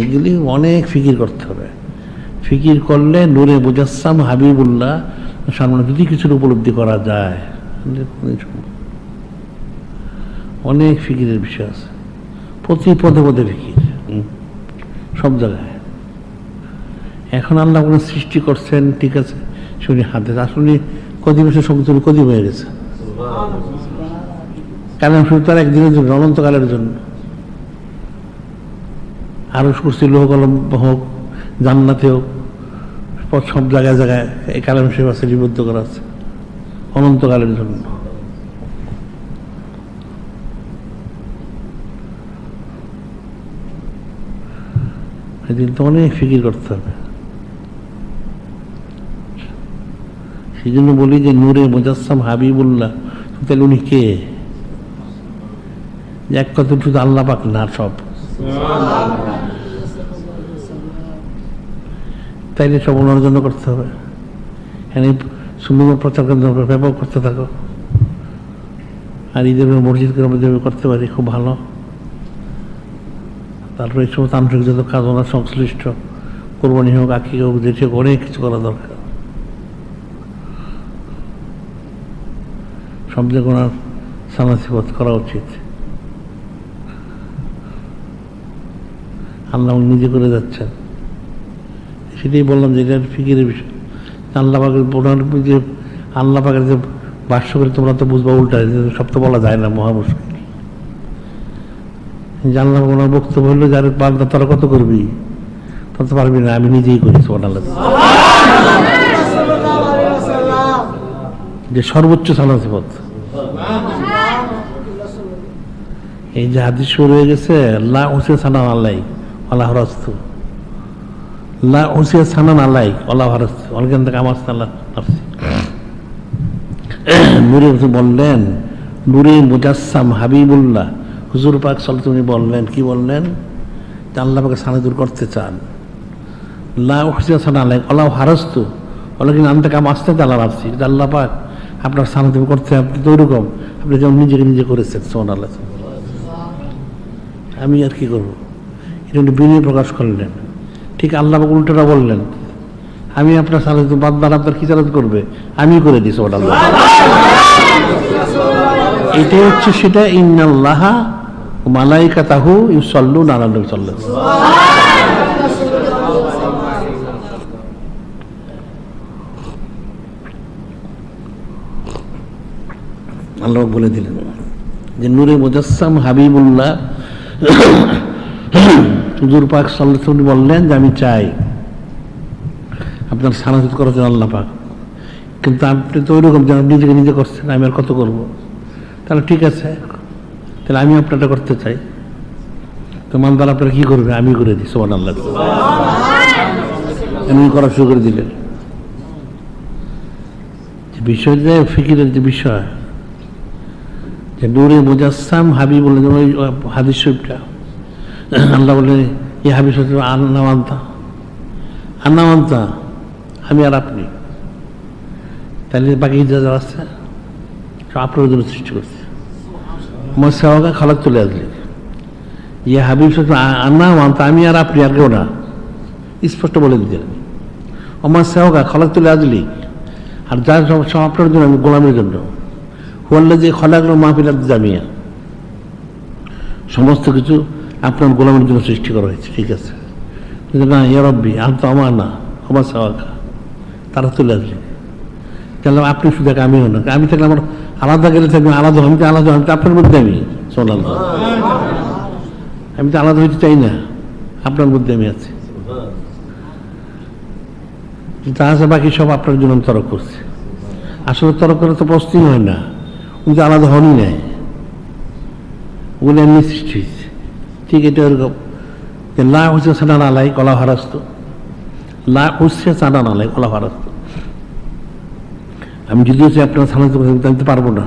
এগুলি অনেক ফিকির করতে হবে। ফিকির করলে নূরে মুজাসসাম হাবিবুল্লাহ সামনে যদি কিছুর উপলব্ধি করা যায় অনেক ফিকিরের বিষয় আছে। প্রতি পদে পদে ফিকির সব জায়গায়। এখন আল্লাহ কোনো সৃষ্টি করছেন ঠিক আছে শুনি হাতে আসলে সঙ্গে তুমি কদিন হয়ে গেছে। কারণ শুধু তার একদিনের জন্য অনন্তকালের জন্য। আরও করছি লোহ কলম হোক, জান্নাতে হোক। সব জায়গায় জায়গায় এই কালাম আছে লিপিবদ্ধ করা আছে। অনন্তকালের জন্য। এদিন তো অনেক ফিকির করতে হবে। সেই জন্য বলি যে নূরে মুজাসসাম হাবিবুল্লাহ তাহলে উনি কে? এক কথা শুধু আল্লাহ পাক না সব। তাইলে সব ওনার জন্য করতে হবে। এখানে সুন্দর প্রচার কেন্দ্র ব্যাপক করতে থাকো। আর ঈদের মসজিদ মধ্যে করতে পারি, খুব ভালো। তারপরে এই সমস্ত আন্তরিক যত কাজ ওনার সংশ্লিষ্ট, কোরবানি হোক, আঁকি হোক হোক অনেক কিছু করা দরকার। সব জায়গায় ওনার সামাসিবত করা উচিত। আল্লাহ নিজে করে যাচ্ছেন। সেটাই বললাম যে এটা ফিকিরের বিষয়। আল্লাহ পাকের ওনার যে আল্লাহ পাকের যে বাস্য করে তোমরা তো বুঝবা উল্টা সব তো বলা যায় না, মহা মুশকিল। জানলাম ওনার বক্তব্য হলো যার বান্দা, তোরা কত করবি? তত পারবি না, আমি নিজেই করি যে সর্বোচ্চ সালাসিপথ এই যে হাদিস শুরু হয়ে গেছে, লা হুসে সানান আল্লাহ আল্লাহ হরাস্তু। লা নুরে বললেন, নুরে মুজাসসাম হাবিবুল্লাহ। হুজুর পাক সাল বললেন, কি বললেন? আল্লাহ পাকে সানা দূর করতে চান। লা হুসে সানা আল্লাহ আল্লাহ আমি তাকে আসতে আল্লাহ যে আল্লাহ পাক আপনার সানা তুমি করতে আপনি তো ওইরকম আপনি যেমন নিজেকে নিজে করেছেন সোমান আল্লাহ আমি আর কি করব? এটা বিনয় প্রকাশ করলেন। ঠিক আল্লাহ উল্টোটা বললেন, আমি আপনার সালাদ বাদ বাদ আপনার কি সালাদ করবে? আমি করে দিছি ওটা আল্লাহ এটাই হচ্ছে সেটা, ইন্নাল্লাহা মালাইকা তাহু ইউসল্লু নানা নবী আল্লাহ বলে দিলেন যে, নূরে মুজাসসাম হাবিবুল্লাহ হুজুর পাক আলাইহি বললেন যে আমি চাই আপনার সানাজিত করার জন্য আল্লাহ পাক। কিন্তু আপনি তো ওইরকম যেন নিজেকে নিজে করছেন, আমি আর কত করব? তাহলে ঠিক আছে, তাহলে আমি আপনারটা করতে চাই। তো মানদার আপনারা কি করবে? আমি করে দিই সোমান আল্লাহ এমনি করা শুরু করে দিলেন। বিষয় যে ফিকিরের যে বিষয়, যে নূরে মুজাসসাম ওই হাদিস শরীফটা আল্লাহ বলে হাবিব শরীফ আন্নামান্তা আন্নামান্তা আমি আর আপনি? তাহলে বাকি যা যা আছে আপনার জন্য সৃষ্টি করছে। আমার খালাক চলে আসলে। ইয়ে হাবিব শরীফ আন্না মানতা আমি আর আপনি আর কেউ না। স্পষ্ট বলে দিতে দিলেন। আমার সেওয়াকা খালাক চলে আসলি। আর যা সব আপনার জন্য, আমি গোলামের জন্য। হুয়াল্লা যে খলাগলো মাহফিলাত জামিয়া। সমস্ত কিছু আপনার গোলামের জন্য সৃষ্টি করা হয়েছে, ঠিক আছে? না, ইয়া রব্বি আমি তো আমার না আমার সাওয়াকা। তারা চলে আসবে। তাহলে আপনি শুধু এক আমিও না, আমি থাকলে আমার আলাদা গেলে থাকবে আলাদা আমি তো আলাদা, আমি তো আপনার মধ্যে আমি সোনাল আমি তো আলাদা হইতে চাই না, আপনার মধ্যে আমি আছি। তা আছে বাকি সব আপনার জন্য আমি তরক করছি। আসলে তরক করে তো প্রশ্নই হয় না। উনি তো আলাদা হনই নাই। ওগুলো এমনি সৃষ্টি হয়েছে। ঠিক এটা ওরকম যে লা হচ্ছে সানা নালাই কলা হারাস্ত লা হচ্ছে সানা নালাই কলা হারাস্ত আমি যদিও চাই আপনার সামনে আমি তো পারব না।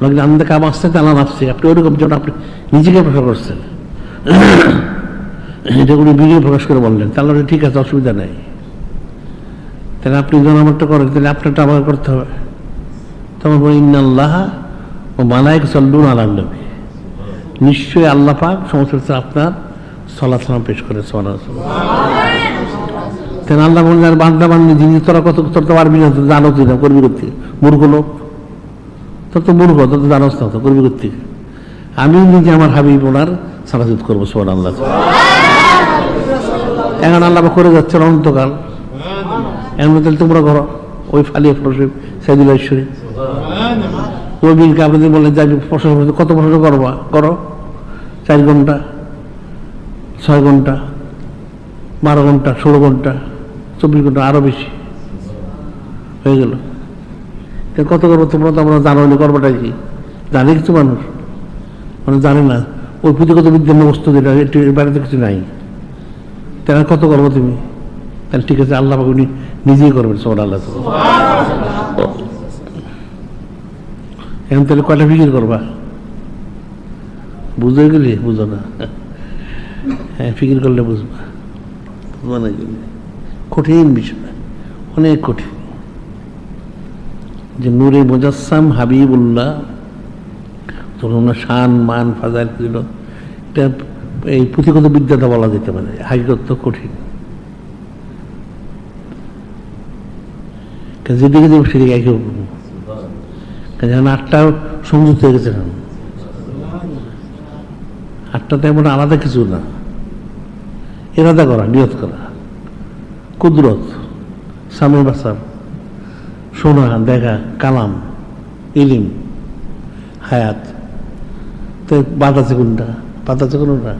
লাগলে আমি কাম আসতে চালান আসছে। আপনি ওরকম যেন আপনি নিজেকে প্রকাশ করছেন। এটা উনি বিজয় প্রকাশ করে বললেন। তাহলে ঠিক আছে, অসুবিধা নেই। তাহলে আপনি যখন আমারটা করেন, তাহলে আপনারটা আমার করতে হবে। তখন ইন্নাল্লাহ ও মালায়ক সল্লুন আলাম নবী। নিশ্চয়ই আল্লাহ পাক সমস্ত আপনার সলা সালাম পেশ করে সোনা তেন আল্লাহ বললেন বান্দা বান্দি যিনি তোরা কত তোর তো পারবি না তুই জানো তুই না করবি করতে মূর্খ লোক। তোর তো মূর্খ তোর তো জানোস না তো করবি করতে আমি নিজে আমার হাবিব ওনার সারাজুত করব সোহান আল্লাহ এখন আল্লাহ করে যাচ্ছে অনন্তকাল। এখন তাহলে তোমরা করো। ওই ফালিয়া ফরসিব সাইদুল ঐশ্বরী ওই বিলকে আপনাদের বলে, যাই প্রশ্ন করতে কত প্রশ্ন করবা? করো। চার ঘণ্টা, ছয় ঘণ্টা, বারো ঘণ্টা, ষোলো ঘণ্টা, চব্বিশ ঘণ্টা আরও বেশি হয়ে গেল। কত করব তোমরা তো আমরা জানো করবোটা কি? জানে কিছু মানুষ? মানে জানে না। ওই পুঁথিগত বিদ্যার বস্তু যেটা একটু বাড়িতে কিছু নাই। তাহলে কত করব তুমি? তাহলে ঠিক আছে, আল্লাহ উনি নিজেই করবেন সোমান আল্লাহ এখন তাহলে কয়টা ফিকির করবা? বুঝে গেলি? বুঝো না। হ্যাঁ ফিকির করলে বুঝবা। বুঝবা না গেলে কঠিন বিষয়। অনেক কঠিন। যে নূরে মুজাসসাম হাবিবুল্লাহ তখন ওনার শান, মান, ফাজাইল ছিল। এটা এই পুঁথিগত বিদ্যাটা বলা যেতে পারে। হাকিগত তো কঠিন। যেদিকে যাব সেদিকে একই আটটা সংযুক্ত হয়ে গেছে এখন। আটটা তেমন আলাদা কিছু না। এরাদা করা, নিয়ত করা। কুদরত, সামনে বাসার শোনা দেখা, কালাম, ইলিম, হায়াত। তো আছে কোনটা? আছে কোনটা?